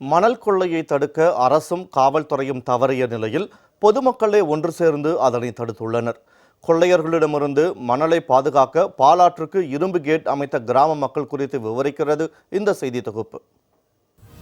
மணல் கொள்ளையை தடுக்க அரசும் காவல்துறையும் தவறிய நிலையில் பொதுமக்களே ஒன்று சேர்ந்து அதனை தடுத்துள்ளனர். கொள்ளையர்களிடமிருந்து மணலை பாதுகாக்க பாலாற்றுக்கு இரும்பு கேட் அமைத்த கிராம மக்கள் குறித்து விவரிக்கிறது இந்த செய்தி தொகுப்பு.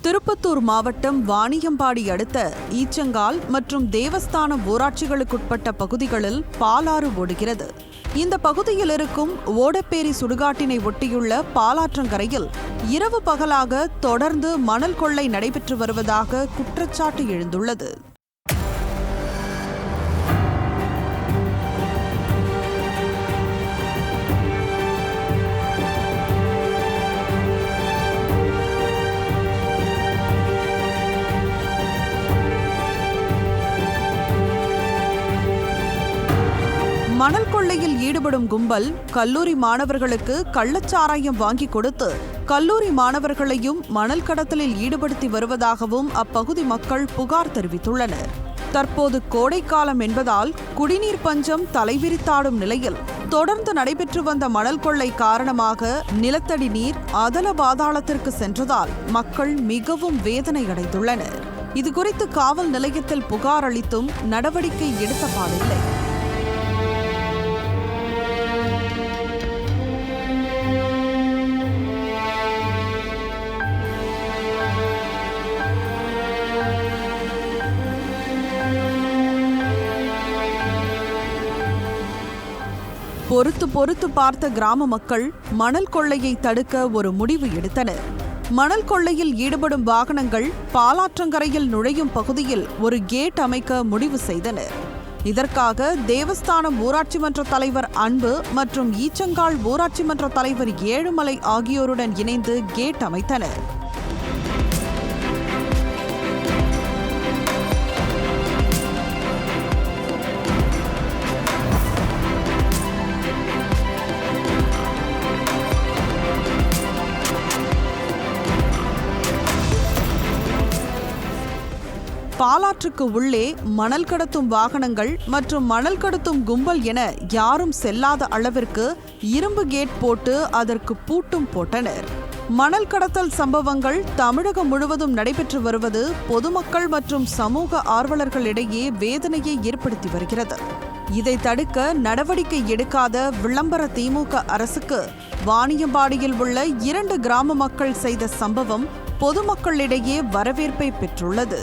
திருப்பத்தூர் மாவட்டம் வாணியம்பாடி அடுத்த ஈச்சங்கால் மற்றும் தேவஸ்தானம் ஊராட்சிகளுக்குட்பட்ட பகுதிகளில் பாலாறு ஓடுகிறது. இந்த பகுதியில் இருக்கும் ஓடப்பேரி சுடுகாட்டினை ஒட்டியுள்ள பாலாற்றங்கரையில் இரவு பகலாக தொடர்ந்து மணல் கொள்ளை நடைபெற்று வருவதாக குற்றச்சாட்டு எழுந்துள்ளது. மணல் கொள்ளையில் ஈடுபடும் கும்பல் கல்லூரி மாணவர்களுக்கு கள்ளச்சாராயம் வாங்கி கொடுத்து கல்லூரி மாணவர்களையும் மணல் கடத்தலில் ஈடுபடுத்தி வருவதாகவும் அப்பகுதி மக்கள் புகார் தெரிவித்துள்ளனர். தற்போது கோடைக்காலம் என்பதால் குடிநீர் பஞ்சம் தலைவிரித்தாடும் நிலையில் தொடர்ந்து நடைபெற்று வந்த மணல் கொள்ளை காரணமாக நிலத்தடி நீர் அதல பாதாளத்திற்கு சென்றதால் மக்கள் மிகவும் வேதனை அடைந்துள்ளனர் இதுகுறித்து காவல் நிலையத்தில் புகார் அளித்தும் நடவடிக்கை எடுத்த பாடில்லை. பொறுத்து பொறுத்து பார்த்த கிராம மக்கள் மணல் கொள்ளையை தடுக்க ஒரு முடிவு எடுத்தனர். மணல் கொள்ளையில் ஈடுபடும் வாகனங்கள் பாலாற்றங்கரையில் நுழையும் பகுதியில் ஒரு கேட் அமைக்க முடிவு செய்தனர். இதற்காக தேவஸ்தானம் ஊராட்சி மன்ற தலைவர் அன்பு மற்றும் ஈச்சங்கால் ஊராட்சி மன்ற தலைவர் ஏழுமலை ஆகியோருடன் இணைந்து கேட் அமைத்தனர். பாலாற்றுக்கு உள்ளே மணல் கடத்தும் வாகனங்கள் மற்றும் மணல் கடத்தும் கும்பல் என யாரும் செல்லாத அளவிற்கு இரும்பு கேட் போட்டு அதற்கு பூட்டும் போட்டனர். மணல் கடத்தல் சம்பவங்கள் தமிழகம் முழுவதும் நடைபெற்று வருவது பொதுமக்கள் மற்றும் சமூக ஆர்வலர்களிடையே வேதனையை ஏற்படுத்தி வருகிறது. இதை தடுக்க நடவடிக்கை எடுக்காத விளம்பர திமுக அரசுக்கு வாணியம்பாடியில் உள்ள இரண்டு கிராம மக்கள் செய்த சம்பவம் பொதுமக்களிடையே வரவேற்பை பெற்றுள்ளது.